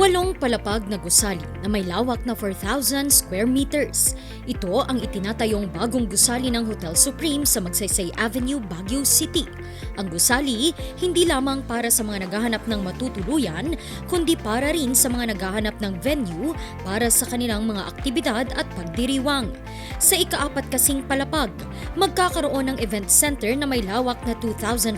Walong palapag na gusali na may lawak na 4,000 square meters. Ito ang itinatayong bagong gusali ng Hotel Supreme sa Magsaysay Avenue, Baguio City. Ang gusali, hindi lamang para sa mga naghahanap ng matutuluyan, kundi para rin sa mga naghahanap ng venue para sa kanilang mga aktibidad at pagdiriwang. Sa ikaapat kasing palapag, magkakaroon ng event center na may lawak na 2,500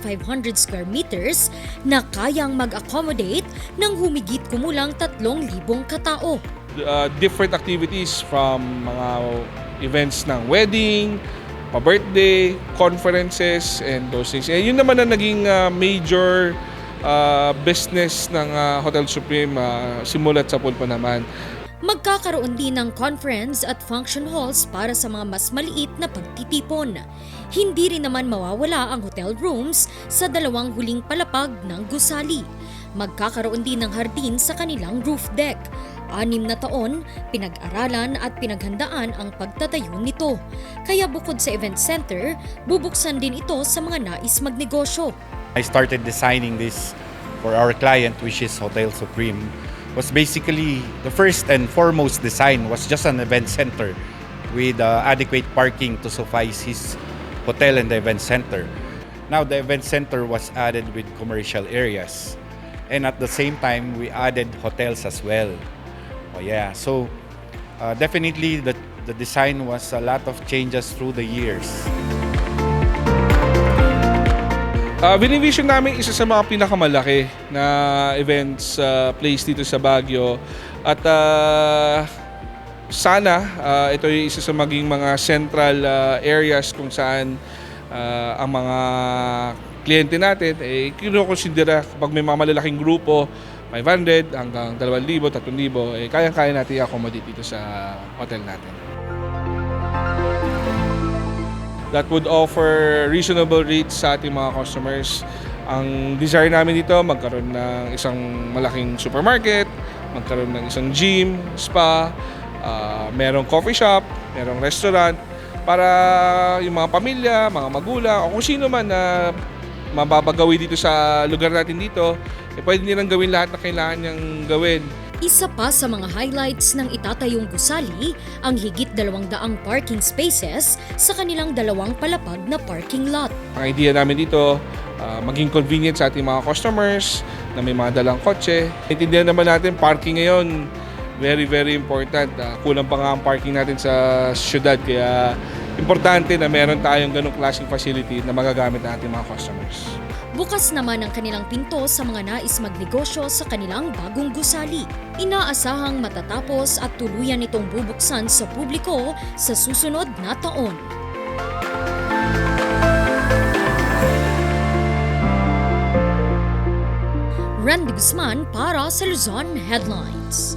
square meters na kayang mag-accommodate ng humigit kumulang 3,000 katao. uh, different activities from mga events ng wedding, pa-birthday, conferences, and those things. Eh, yun naman ang naging uh, major uh, business ng uh, Hotel Supreme uh, simulat sa pulpo naman. Magkakaroon din ng conference at function halls para sa mga mas maliit na pagtitipon. Hindi rin naman mawawala ang hotel rooms sa dalawang huling palapag ng gusali. Magkakaroon din ng hardin sa kanilang roof deck. Anim na taon, pinag-aralan at pinaghandaan ang pagtatayo nito. Kaya bukod sa event center, bubuksan din ito sa mga nais magnegosyo. I started designing this for our client, which is Hotel Supreme. Was basically the first and foremost design was just an event center with uh, adequate parking to suffice his hotel and the event center. Now the event center was added with commercial areas, and at the same time we added hotels as well. Oh yeah, so uh, definitely the the design was a lot of changes through the years. Uh, Binivision namin isa sa mga pinakamalaki na events uh, place dito sa Baguio. At uh, sana uh, ito yung isa sa maging mga central uh, areas kung saan uh, ang mga kliyente natin eh kinukonsidera kapag may mga malalaking grupo 500 hanggang 2,000, 3,000 eh kayang-kaya natin i-accommodate dito sa hotel natin. that would offer reasonable rates sa ating mga customers. Ang desire namin dito, magkaroon ng isang malaking supermarket, magkaroon ng isang gym, spa, uh, merong coffee shop, merong restaurant, para yung mga pamilya, mga magulang, o kung sino man na mababagawi dito sa lugar natin dito, eh, pwede nilang gawin lahat na kailangan niyang gawin. Isa pa sa mga highlights ng itatayong gusali ang higit dalawang daang parking spaces sa kanilang dalawang palapag na parking lot. Ang idea namin dito, ah, maging convenient sa ating mga customers na may mga dalang kotse. Intindihan naman natin, parking ngayon, very, very important. Ah, kulang pa nga ang parking natin sa syudad, kaya importante na meron tayong ganong klaseng facility na magagamit ng ating mga customers. Bukas naman ang kanilang pinto sa mga nais magnegosyo sa kanilang bagong gusali. Inaasahang matatapos at tuluyan itong bubuksan sa publiko sa susunod na taon. Randy Guzman para sa Luzon Headlines.